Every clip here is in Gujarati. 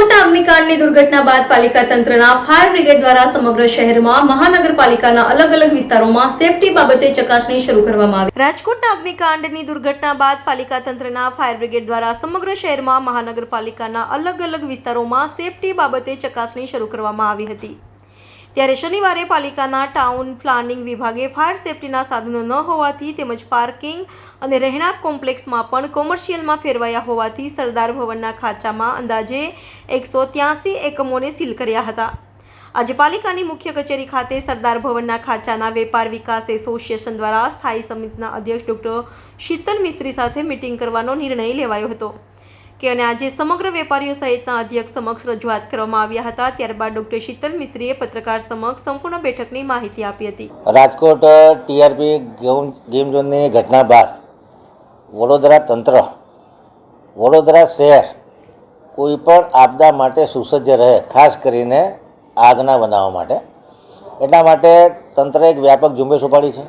રાજકોટના અગ્નિકાંડની દુર્ઘટના બાદ પાલિકા તંત્રના ફાયર બ્રિગેડ દ્વારા સમગ્ર શહેરમાં મહાનગરપાલિકાના અલગ અલગ વિસ્તારોમાં સેફટી બાબતે ચકાસણી શરૂ કરવામાં આવી. રાજકોટના અગ્નિકાંડની દુર્ઘટના બાદ પાલિકા તંત્રના ફાયર બ્રિગેડ દ્વારા સમગ્ર શહેરમાં મહાનગરપાલિકાના અલગ અલગ વિસ્તારોમાં સેફટી બાબતે ચકાસણી શરૂ કરવામાં આવી હતી. ત્યારે શનિવારે પાલિકાના ટાઉન પ્લાનિંગ વિભાગે ફાયર સેફટીના સાધનો ન હોવાથી તેમજ પાર્કિંગ અને રહેણાંક કોમ્પ્લેક્સમાં પણ કોમર્શિયલમાં ફેરવાયા હોવાથી સરદાર ભવનના ખાચામાં અંદાજે એકસો ત્યાસી એકમોને સીલ કર્યા હતા. આજે પાલિકાની મુખ્ય કચેરી ખાતે સરદાર ભવનના ખાંચાના વેપાર વિકાસ એસોસિએશન દ્વારા સ્થાયી સમિતિના અધ્યક્ષ ડોક્ટર શીતલ મિસ્ત્રી સાથે મિટિંગ કરવાનો નિર્ણય લેવાયો હતો. કે અને આજે સમગ્ર વેપારીઓ સહિતના અધ્યક્ષ સમક્ષ રજૂઆત કરવામાં આવ્યા હતા. ત્યારબાદ ડોક્ટર શીતલ મિસ્ત્રીએ પત્રકાર સમક્ષ સંપૂર્ણ બેઠકની માહિતી આપી હતી. રાજકોટ ટીઆરપી ગેમ ઝોનની ઘટના બાદ વડોદરા તંત્ર, વડોદરા શહેર કોઈ પણ આપદા માટે સુસજ્જ રહે, ખાસ કરીને આગના બનાવવા માટે. એટલા માટે તંત્રએ એક વ્યાપક ઝુંબેશ ઉપાડી છે.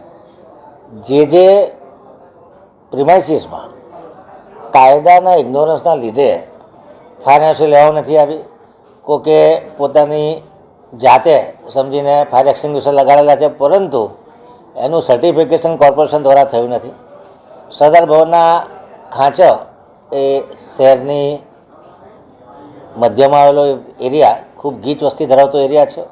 જે જે પ્રિમાઇસીસમાં કાયદાના ઇગ્નોરન્સના લીધે ફાઇનાન્સી લેવા નથી આવી. કોકે પોતાની જાતે સમજીને ફાયર એક્સટિંગ્વિશર લગાડેલા છે, પરંતુ એનું સર્ટિફિકેશન કોર્પોરેશન દ્વારા થયું નથી. સરદાર ભવનના ખાંચો એ શહેરની મધ્યમાં આવેલો એરિયા ખૂબ ગીચ વસ્તી ધરાવતો એરિયા છે.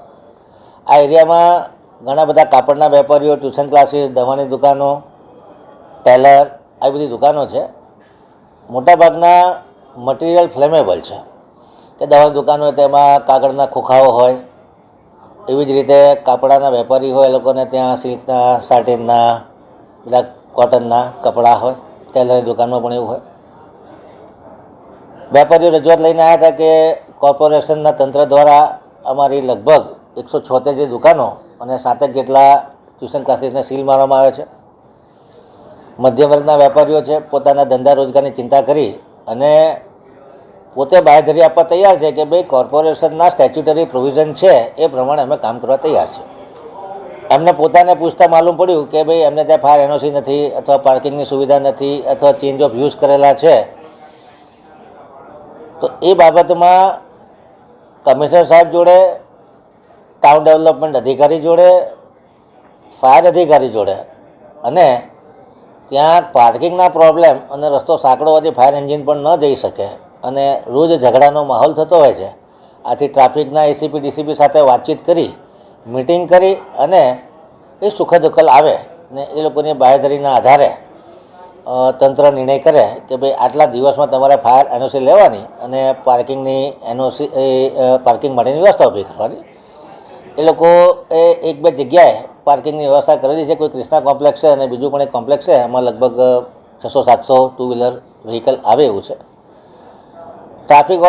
આ એરિયામાં ઘણા બધા કાપડના વેપારીઓ ટ્યુશન ક્લાસીસ દવાની દુકાનો ટેલર આવી બધી દુકાનો છે. મોટાભાગના મટીરિયલ ફ્લેમેબલ છે. કે દવાની દુકાન હોય તેમાં કાગળના ખોખાઓ હોય, એવી જ રીતે કાપડાના વેપારી હોય એ લોકોને ત્યાં સિલ્કના, સાટિનના, બધા કોટનના કપડાં હોય, ટેલરની દુકાનમાં પણ એવું હોય. વેપારીઓ રજૂઆત લઈને આવ્યા હતા કે કોર્પોરેશનના તંત્ર દ્વારા અમારી લગભગ એકસો છોતેર જે દુકાનો અને સાતેક જેટલા ટ્યુશન ક્લાસીસને સીલ મારવામાં આવે છે. મધ્યમ વર્ગના વેપારીઓ છે, પોતાના ધંધા રોજગારની ચિંતા કરી અને પોતે બાંયધરી આપવા તૈયાર છે કે ભાઈ કોર્પોરેશનના સ્ટેચ્યુટરી પ્રોવિઝન છે, એ પ્રમાણે અમે કામ કરવા તૈયાર છે એમને પોતાને પૂછતા માલુમ પડ્યું કે ભાઈ એમને ત્યાં ફાયર એનઓસી નથી અથવા પાર્કિંગની સુવિધા નથી અથવા ચેન્જ ઓફ યુઝ કરેલા છે. તો એ બાબતમાં કમિશનર સાહેબ જોડે ટાઉન ડેવલપમેન્ટ અધિકારી જોડે ફાયર અધિકારી જોડે અને ત્યાં પાર્કિંગના પ્રોબ્લેમ અને રસ્તો સાંકડો હોવાથી ફાયર એન્જિન પણ ન જઈ શકે અને રોજ ઝઘડાનો માહોલ થતો હોય છે. આથી ટ્રાફિકના એસીપી ડીસીપી સાથે વાતચીત કરી મિટિંગ કરી અને એ સુખદ ઉકલ આવે ને એ લોકોની બાહેધરીના આધારે તંત્ર નિર્ણય કરે કે ભાઈ આટલા દિવસમાં તમારે ફાયર એનઓસી લેવાની અને પાર્કિંગની એનઓસી પાર્કિંગ માટેની વ્યવસ્થા ઊભી કરવાની. એ લોકો એ એક બે જગ્યાએ પાર્કિંગની વ્યવસ્થા કરેલી છે. કોઈ ક્રિષ્ના કોમ્પ્લેક્સ છે અને બીજું પણ એક કોમ્પ્લેક્સ છે. એમાં લગભગ છસો, સાતસો ટુ વ્હીલર વ્હીકલ આવે એવું છે. ટ્રાફિક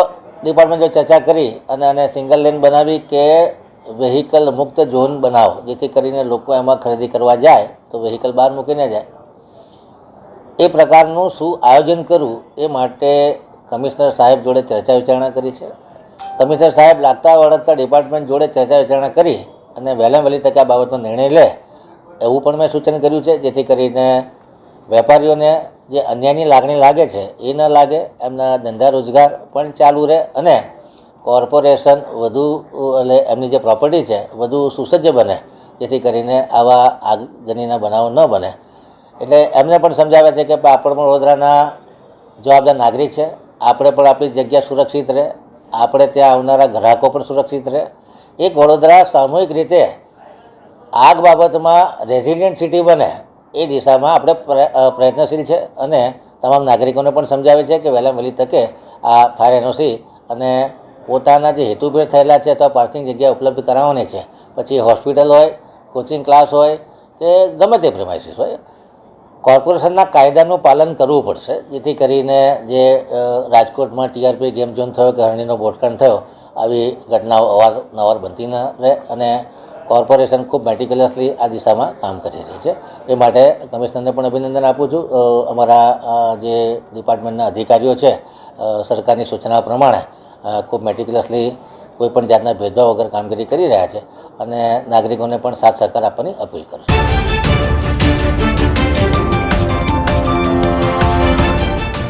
ડિપાર્ટમેન્ટ જો ચર્ચા કરી અને અને સિંગલ લેન બનાવી કે વ્હીકલ મુક્ત ઝોન બનાવો, જેથી કરીને લોકો એમાં ખરીદી કરવા જાય, તો વ્હીકલ બહાર મૂકીને જાય. એ પ્રકારનું શું આયોજન કરવું એ માટે કમિશનર સાહેબ જોડે ચર્ચા વિચારણા કરી છે. કમિશનર સાહેબ લાગતા વળગતા ડિપાર્ટમેન્ટ જોડે ચર્ચા વિચારણા કરી અને વહેલા વહેલી તકે આ બાબતનો નિર્ણય લે, એવું પણ મેં સૂચન કર્યું છે, જેથી કરીને વેપારીઓને જે અન્યાયની લાગણી લાગે છે, એ ન લાગે, એમના ધંધા રોજગાર પણ ચાલુ રહે અને કોર્પોરેશન વધુ, એટલે એમની જે પ્રોપર્ટી છે, વધુ સુસજ્જ બને, જેથી કરીને આવા આગજનીના બનાવો ન બને. એટલે એમને પણ સમજાવે છે કે આપણે પણ વડોદરાના જવાબદાર નાગરિક છે. આપણે પણ આપણી જગ્યા સુરક્ષિત રહે. આપણે ત્યાં આવનારા ગ્રાહકો પણ સુરક્ષિત રહે. એક વડોદરા સામૂહિક રીતે આગ બાબતમાં રેઝિલિયન્ટ સિટી બને એ દિશામાં આપણે પ્ર- પ્રયત્નશીલ છે અને તમામ નાગરિકોને પણ સમજાવે છે કે વહેલા વહેલી તકે આ ફાયર એનઓસી અને પોતાના જે હેતુભેર થયેલા છે અથવા પાર્કિંગ જગ્યા ઉપલબ્ધ કરાવવાની છે. પછી હોસ્પિટલ હોય કોચિંગ ક્લાસ હોય કે ગમે તે પ્રેમાઇસીસ હોય, કોર્પોરેશનના કાયદાનું પાલન કરવું પડશે. જેથી કરીને જે રાજકોટમાં ટીઆરપી ગેમ ઝોન થયો, કે હરણીનો બોટકાંડ થયો આવી ઘટનાઓ અવારનવાર બનતી ન રહે અને કોર્પોરેશન ખૂબ મેટિક્યુલસલી આ દિશામાં કામ કરી રહી છે. એ માટે કમિશનરને પણ અભિનંદન આપું છું. અમારા જે ડિપાર્ટમેન્ટના અધિકારીઓ છે સરકારની સૂચના પ્રમાણે ખૂબ મેટિક્યુલસલી કોઈપણ જાતના ભેદભાવ વગર કામગીરી કરી રહ્યા છે અને નાગરિકોને પણ સાથ સહકાર આપવાની અપીલ કરું છું.